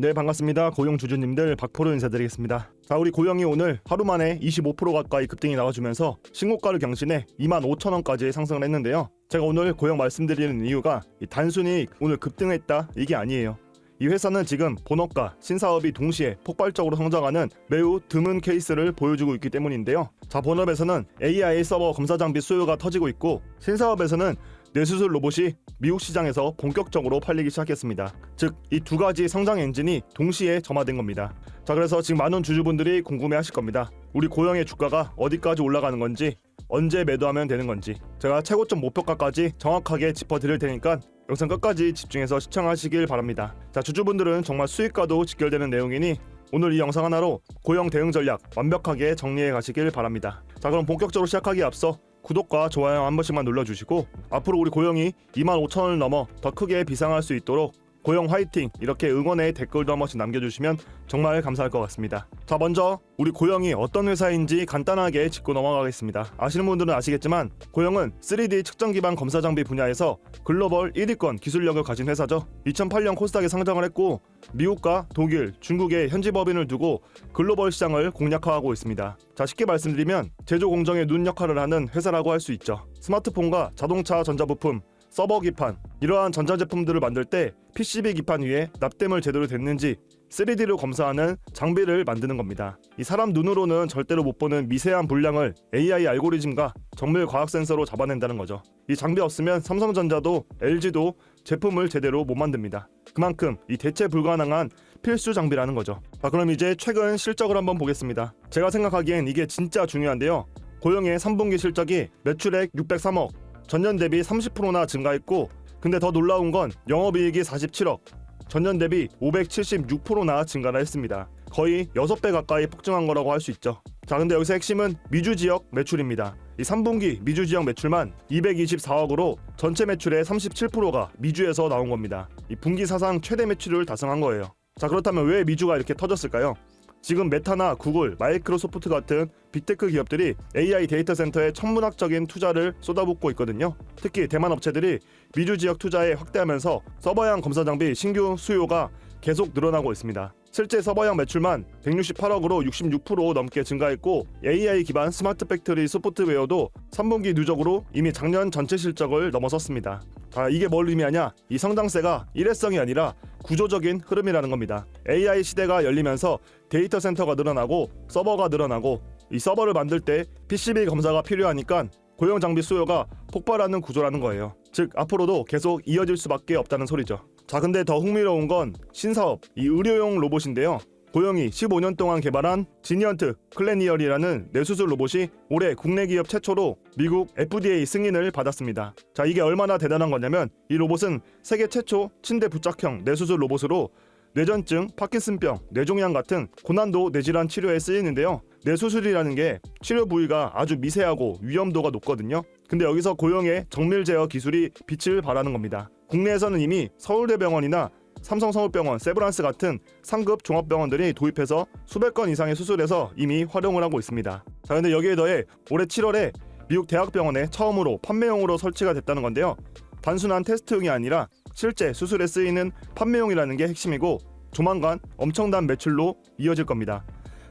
네 반갑습니다. 고용 주주님들 박포로 인사드리겠습니다. 자 우리 고용이 오늘 하루 만에 25% 가까이 급등이 나와주면서 신고가를 경신해 25,000원까지 상승을 했는데요. 제가 오늘 고용 말씀드리는 이유가 이 단순히 오늘 급등했다 이게 아니에요. 이 회사는 지금 본업과 신사업이 동시에 폭발적으로 성장하는 매우 드문 케이스를 보여주고 있기 때문인데요. 자, 본업에서는 AI 서버 검사 장비 수요가 터지고 있고 신사업에서는 뇌수술 로봇이 미국 시장에서 본격적으로 팔리기 시작했습니다. 즉, 이 두 가지 성장 엔진이 동시에 점화된 겁니다. 자, 그래서 지금 많은 주주분들이 궁금해 하실 겁니다. 우리 고용의 주가가 어디까지 올라가는 건지, 언제 매도하면 되는 건지, 제가 최고점 목표가까지 정확하게 짚어드릴 테니까 영상 끝까지 집중해서 시청하시길 바랍니다. 자, 주주분들은 정말 수익과도 직결되는 내용이니 오늘 이 영상 하나로 고용 대응 전략 완벽하게 정리해 가시길 바랍니다. 자, 그럼 본격적으로 시작하기에 앞서 구독과 좋아요 한 번씩만 눌러주시고 앞으로 우리 고용이 25,000원을 넘어 더 크게 비상할 수 있도록 고용 화이팅 이렇게 응원의 댓글도 한 번씩 남겨주시면 정말 감사할 것 같습니다. 자 먼저 우리 고용이 어떤 회사인지 간단하게 짚고 넘어가겠습니다. 아시는 분들은 아시겠지만 고용은 3D 측정 기반 검사 장비 분야에서 글로벌 1위권 기술력을 가진 회사죠. 2008년 코스닥에 상장을 했고 미국과 독일, 중국의 현지 법인을 두고 글로벌 시장을 공략하고 있습니다. 자 쉽게 말씀드리면 제조 공정의 눈 역할을 하는 회사라고 할 수 있죠. 스마트폰과 자동차 전자부품 서버 기판 이러한 전자제품들을 만들 때 PCB 기판 위에 납땜을 제대로 됐는지 3D로 검사하는 장비를 만드는 겁니다. 이 사람 눈으로는 절대로 못 보는 미세한 분량을 AI 알고리즘과 정밀 과학 센서로 잡아낸다는 거죠. 이 장비 없으면 삼성전자도 LG도 제품을 제대로 못 만듭니다. 그만큼 이 대체 불가능한 필수 장비라는 거죠. 자, 그럼 이제 최근 실적을 한번 보겠습니다. 제가 생각하기엔 이게 진짜 중요한데요. 고용의 3분기 실적이 매출액 603억, 전년 대비 30%나 증가했고 근데 더 놀라운 건 영업이익이 47억 전년 대비 576%나 증가를 했습니다. 거의 6배 가까이 폭증한 거라고 할 수 있죠. 자 근데 여기서 핵심은 미주 지역 매출입니다. 이 3분기 미주 지역 매출만 224억으로 전체 매출의 37%가 미주에서 나온 겁니다. 이 분기 사상 최대 매출을 달성한 거예요. 자 그렇다면 왜 미주가 이렇게 터졌을까요? 지금 메타나 구글, 마이크로소프트 같은 빅테크 기업들이 AI 데이터 센터에 천문학적인 투자를 쏟아붓고 있거든요. 특히 대만 업체들이 미주 지역 투자에 확대하면서 서버형 검사 장비 신규 수요가 계속 늘어나고 있습니다. 실제 서버형 매출만 168억으로 66% 넘게 증가했고 AI 기반 스마트 팩토리 소프트웨어도 3분기 누적으로 이미 작년 전체 실적을 넘어섰습니다. 아, 이게 뭘 의미하냐? 이 성장세가 일회성이 아니라 구조적인 흐름이라는 겁니다. AI 시대가 열리면서 데이터 센터가 늘어나고 서버가 늘어나고 이 서버를 만들 때 PCB 검사가 필요하니까 고용 장비 수요가 폭발하는 구조라는 거예요. 즉 앞으로도 계속 이어질 수밖에 없다는 소리죠. 자 근데 더 흥미로운 건 신사업 이 의료용 로봇인데요. 고영이 15년 동안 개발한 지니언트 클래니얼이라는 뇌수술 로봇이 올해 국내 기업 최초로 미국 FDA 승인을 받았습니다. 자 이게 얼마나 대단한 거냐면 이 로봇은 세계 최초 침대 부착형 뇌수술 로봇으로 뇌전증, 파킨슨병, 뇌종양 같은 고난도 뇌질환 치료에 쓰이는데요. 뇌수술이라는 게 치료 부위가 아주 미세하고 위험도가 높거든요. 근데 여기서 고용의 정밀 제어 기술이 빛을 발하는 겁니다. 국내에서는 이미 서울대병원이나 삼성서울병원, 세브란스 같은 상급 종합병원들이 도입해서 수백 건 이상의 수술에서 이미 활용을 하고 있습니다. 자, 근데 여기에 더해 올해 7월에 미국 대학병원에 처음으로 판매용으로 설치가 됐다는 건데요. 단순한 테스트용이 아니라 실제 수술에 쓰이는 판매용이라는 게 핵심이고 조만간 엄청난 매출로 이어질 겁니다.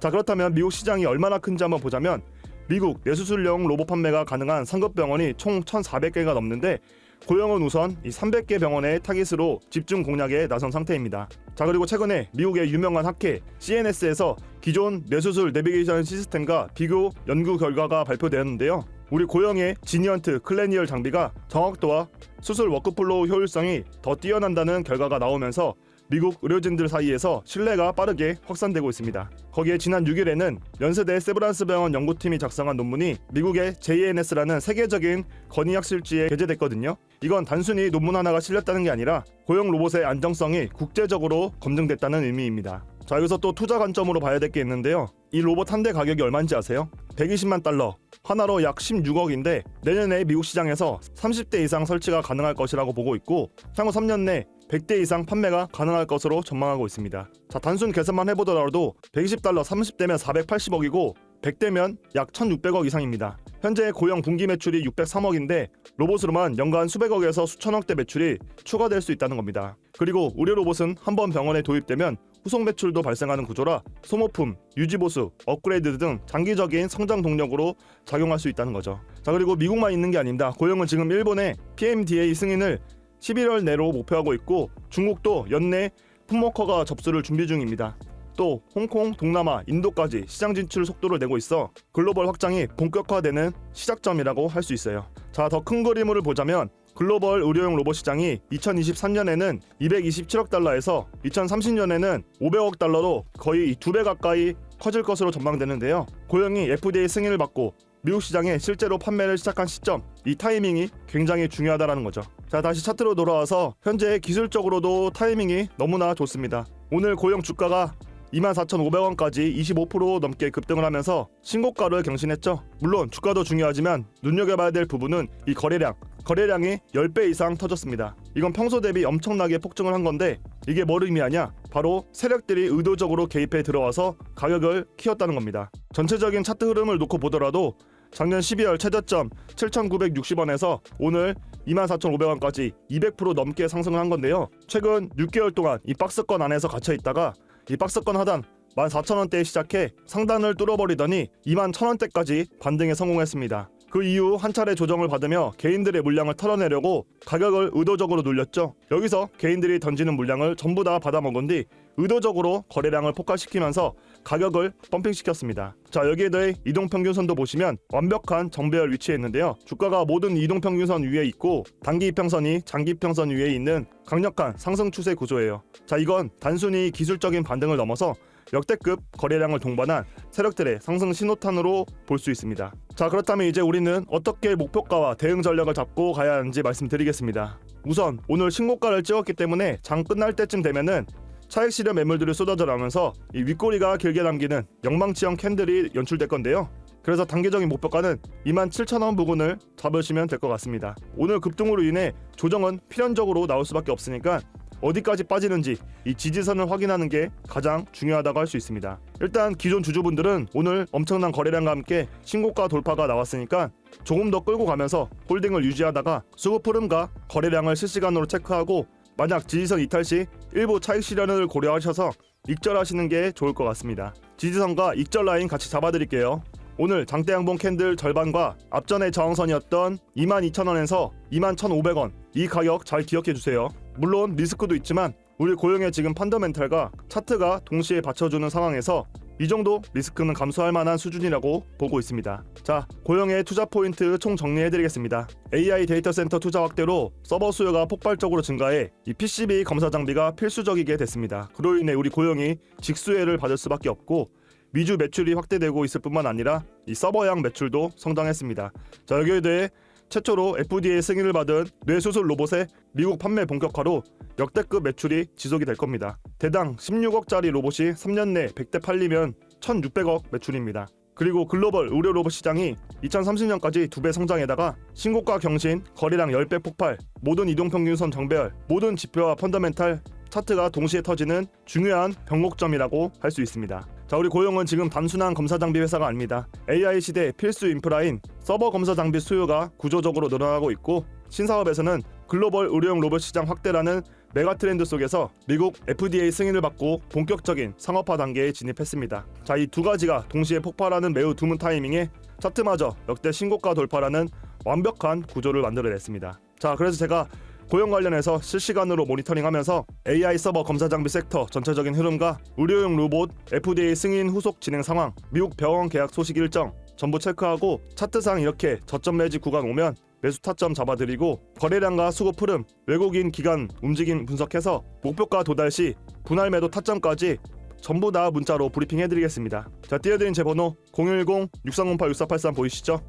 자, 그렇다면 미국 시장이 얼마나 큰지 한번 보자면 미국 뇌수술용 로봇 판매가 가능한 상급 병원이 총 1,400개가 넘는데 고영은 우선 이 300개 병원의 타깃으로 집중 공략에 나선 상태입니다. 자 그리고 최근에 미국의 유명한 학회 CNS에서 기존 뇌수술 내비게이션 시스템과 비교 연구 결과가 발표되었는데요. 우리 고영의 지니언트 클래니얼 장비가 정확도와 수술 워크플로우 효율성이 더 뛰어난다는 결과가 나오면서 미국 의료진들 사이에서 신뢰가 빠르게 확산되고 있습니다. 거기에 지난 6일에는 연세대 세브란스 병원 연구팀이 작성한 논문이 미국의 JNS라는 세계적인 건의학실지에 게재됐거든요. 이건 단순히 논문 하나가 실렸다는 게 아니라 고용 로봇의 안정성이 국제적으로 검증됐다는 의미입니다. 자 여기서 또 투자 관점으로 봐야 될 게 있는데요. 이 로봇 한 대 가격이 얼마인지 아세요? 120만 달러, 하나로 약 16억인데 내년에 미국 시장에서 30대 이상 설치가 가능할 것이라고 보고 있고 향후 3년 내 100대 이상 판매가 가능할 것으로 전망하고 있습니다. 자, 단순 계산만 해보더라도 120달러 30대면 480억이고 100대면 약 1,600억 이상입니다. 현재 고용 분기 매출이 603억인데 로봇으로만 연간 수백억에서 수천억대 매출이 추가될 수 있다는 겁니다. 그리고 의료 로봇은 한 번 병원에 도입되면 후속 매출도 발생하는 구조라 소모품, 유지 보수, 업그레이드 등 장기적인 성장 동력으로 작용할 수 있다는 거죠. 자 그리고 미국만 있는 게 아닙니다. 고용은 지금 일본의 PMDA 승인을 11월 내로 목표하고 있고 중국도 연내 풋모커가 접수를 준비 중입니다. 또 홍콩, 동남아, 인도까지 시장 진출 속도를 내고 있어 글로벌 확장이 본격화되는 시작점이라고 할 수 있어요. 자, 더 큰 그림을 보자면 글로벌 의료용 로봇 시장이 2023년에는 227억 달러에서 2030년에는 500억 달러로 거의 두 배 가까이 커질 것으로 전망되는데요. 고용이 FDA 승인을 받고 미국 시장에 실제로 판매를 시작한 시점, 이 타이밍이 굉장히 중요하다라는 거죠. 자, 다시 차트로 돌아와서 현재 기술적으로도 타이밍이 너무나 좋습니다. 오늘 고용 주가가 24,500원까지 25% 넘게 급등을 하면서 신고가를 경신했죠. 물론 주가도 중요하지만 눈여겨봐야 될 부분은 이 거래량. 거래량이 10배 이상 터졌습니다. 이건 평소 대비 엄청나게 폭증을 한 건데 이게 뭘 의미하냐? 바로 세력들이 의도적으로 개입해 들어와서 가격을 키웠다는 겁니다. 전체적인 차트 흐름을 놓고 보더라도 작년 12월 최저점 7,960원에서 오늘 24,500원까지 200% 넘게 상승을 한 건데요. 최근 6개월 동안 이 박스권 안에서 갇혀 있다가 이 박스권 하단 14,000원대에 시작해 상단을 뚫어버리더니 21,000원대까지 반등에 성공했습니다. 그 이후 한 차례 조정을 받으며 개인들의 물량을 털어내려고 가격을 의도적으로 눌렸죠. 여기서 개인들이 던지는 물량을 전부 다 받아먹은 뒤 의도적으로 거래량을 폭발시키면서 가격을 펌핑시켰습니다. 자 여기에 더해 이동평균선도 보시면 완벽한 정배열 위치에 있는데요. 주가가 모든 이동평균선 위에 있고 단기 이평선이 장기 이평선 위에 있는 강력한 상승 추세 구조예요. 자 이건 단순히 기술적인 반등을 넘어서 역대급 거래량을 동반한 세력들의 상승 신호탄으로 볼 수 있습니다. 자 그렇다면 이제 우리는 어떻게 목표가와 대응 전략을 잡고 가야 하는지 말씀드리겠습니다. 우선 오늘 신고가를 찍었기 때문에 장 끝날 때쯤 되면은 차익 실현 매물들이 쏟아져 나오면서 이 윗꼬리가 길게 남기는 영망치형 캔들이 연출될 건데요. 그래서 단기적인 목표가는 27,000원 부근을 잡으시면 될 것 같습니다. 오늘 급등으로 인해 조정은 필연적으로 나올 수밖에 없으니까 어디까지 빠지는지 이 지지선을 확인하는 게 가장 중요하다고 할 수 있습니다. 일단 기존 주주분들은 오늘 엄청난 거래량과 함께 신고가 돌파가 나왔으니까 조금 더 끌고 가면서 홀딩을 유지하다가 수급 흐름과 거래량을 실시간으로 체크하고 만약 지지선 이탈 시 일부 차익 실현을 고려하셔서 익절하시는 게 좋을 것 같습니다. 지지선과 익절 라인 같이 잡아드릴게요. 오늘 장대 양봉 캔들 절반과 앞전의 저항선이었던 22,000원에서 21,500원 이 가격 잘 기억해 주세요. 물론 리스크도 있지만 우리 고용의 지금 펀더멘탈과 차트가 동시에 받쳐주는 상황에서 이 정도 리스크는 감수할 만한 수준이라고 보고 있습니다. 자, 고용의 투자 포인트 총 정리해드리겠습니다. AI 데이터 센터 투자 확대로 서버 수요가 폭발적으로 증가해 이 PCB 검사 장비가 필수적이게 됐습니다. 그로 인해 우리 고용이 직수혜를 받을 수밖에 없고 미주 매출이 확대되고 있을 뿐만 아니라 이 서버양 매출도 성장했습니다. 자, 여기에 대해 최초로 FDA 승인을 받은 뇌수술 로봇의 미국 판매 본격화로 역대급 매출이 지속이 될 겁니다. 대당 16억짜리 로봇이 3년 내 100대 팔리면 1,600억 매출입니다. 그리고 글로벌 의료 로봇 시장이 2030년까지 두 배 성장에다가 신고가 경신, 거래량 10배 폭발, 모든 이동평균선 정배열, 모든 지표와 펀더멘탈 차트가 동시에 터지는 중요한 변곡점이라고 할 수 있습니다. 자, 우리 고용은 지금 단순한 검사 장비 회사가 아닙니다. AI 시대 필수 인프라인 서버 검사 장비 수요가 구조적으로 늘어나고 있고 신사업에서는 글로벌 의료용 로봇 시장 확대라는 메가 트렌드 속에서 미국 FDA 승인을 받고 본격적인 상업화 단계에 진입했습니다. 자, 이 두 가지가 동시에 폭발하는 매우 드문 타이밍에 차트마저 역대 신고가 돌파라는 완벽한 구조를 만들어냈습니다. 자, 그래서 제가 고용 관련해서 실시간으로 모니터링하면서 AI 서버 검사 장비 섹터 전체적인 흐름과 의료용 로봇 FDA 승인 후속 진행 상황, 미국 병원 계약 소식 일정 전부 체크하고 차트상 이렇게 저점 매지 구간 오면 매수 타점 잡아드리고 거래량과 수급 흐름, 외국인 기간 움직임 분석해서 목표가 도달 시 분할 매도 타점까지 전부 다 문자로 브리핑 해드리겠습니다. 자 띄워드린 제 번호 010-6308-6483 보이시죠?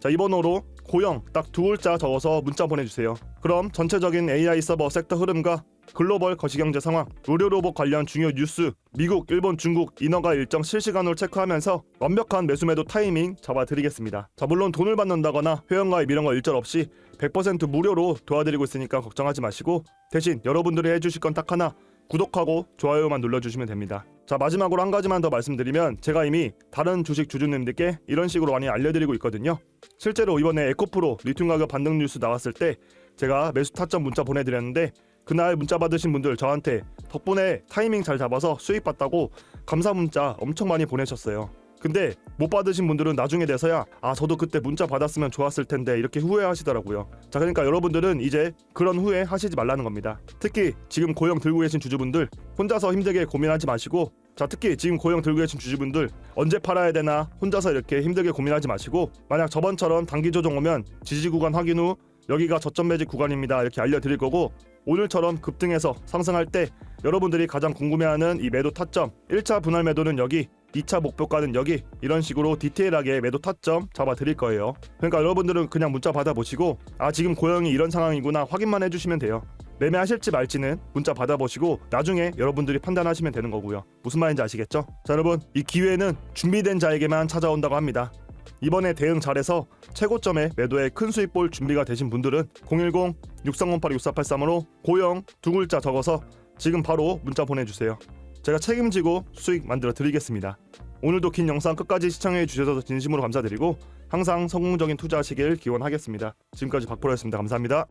자 이 번호로 고영 딱 두 글자 적어서 문자 보내주세요. 그럼 전체적인 AI 서버 섹터 흐름과 글로벌 거시경제 상황, 의료 로봇 관련 중요 뉴스, 미국, 일본, 중국 인허가 일정 실시간으로 체크하면서 완벽한 매수 매도 타이밍 잡아드리겠습니다. 자 물론 돈을 받는다거나 회원가입 이런 거 일절 없이 100% 무료로 도와드리고 있으니까 걱정하지 마시고 대신 여러분들이 해주실 건 딱 하나 구독하고 좋아요만 눌러주시면 됩니다. 자 마지막으로 한 가지만 더 말씀드리면 제가 이미 다른 주식 주주님들께 이런 식으로 많이 알려드리고 있거든요. 실제로 이번에 에코프로 리튬 가격 반등 뉴스 나왔을 때 제가 매수 타점 문자 보내드렸는데 그날 문자 받으신 분들 저한테 덕분에 타이밍 잘 잡아서 수익 봤다고 감사 문자 엄청 많이 보내셨어요. 근데 못 받으신 분들은 나중에 돼서야 아 저도 그때 문자 받았으면 좋았을 텐데 이렇게 후회하시더라고요. 자 그러니까 여러분들은 이제 그런 후회 하시지 말라는 겁니다. 특히 지금 고용 들고 계신 주주분들 혼자서 힘들게 고민하지 마시고 자 특히 지금 고용 들고 계신 주주분들 언제 팔아야 되나 혼자서 이렇게 힘들게 고민하지 마시고 만약 저번처럼 단기 조정 오면 지지 구간 확인 후 여기가 저점 매직 구간입니다 이렇게 알려드릴 거고 오늘처럼 급등해서 상승할 때 여러분들이 가장 궁금해하는 이 매도 타점 1차 분할 매도는 여기 2차 목표가는 여기. 이런 식으로 디테일하게 매도 타점 잡아 드릴 거예요. 그러니까 여러분들은 그냥 문자 받아보시고 아 지금 고용이 이런 상황이구나 확인만 해주시면 돼요. 매매하실지 말지는 문자 받아보시고 나중에 여러분들이 판단하시면 되는 거고요. 무슨 말인지 아시겠죠? 자 여러분 이 기회는 준비된 자에게만 찾아온다고 합니다. 이번에 대응 잘해서 최고점에 매도에 큰 수익 볼 준비가 되신 분들은 010-6308-6483으로 고영 두 글자 적어서 지금 바로 문자 보내주세요. 제가 책임지고 수익 만들어 드리겠습니다. 오늘도 긴 영상 끝까지 시청해 주셔서 진심으로 감사드리고 항상 성공적인 투자하시길 기원하겠습니다. 지금까지 박보라였습니다. 감사합니다.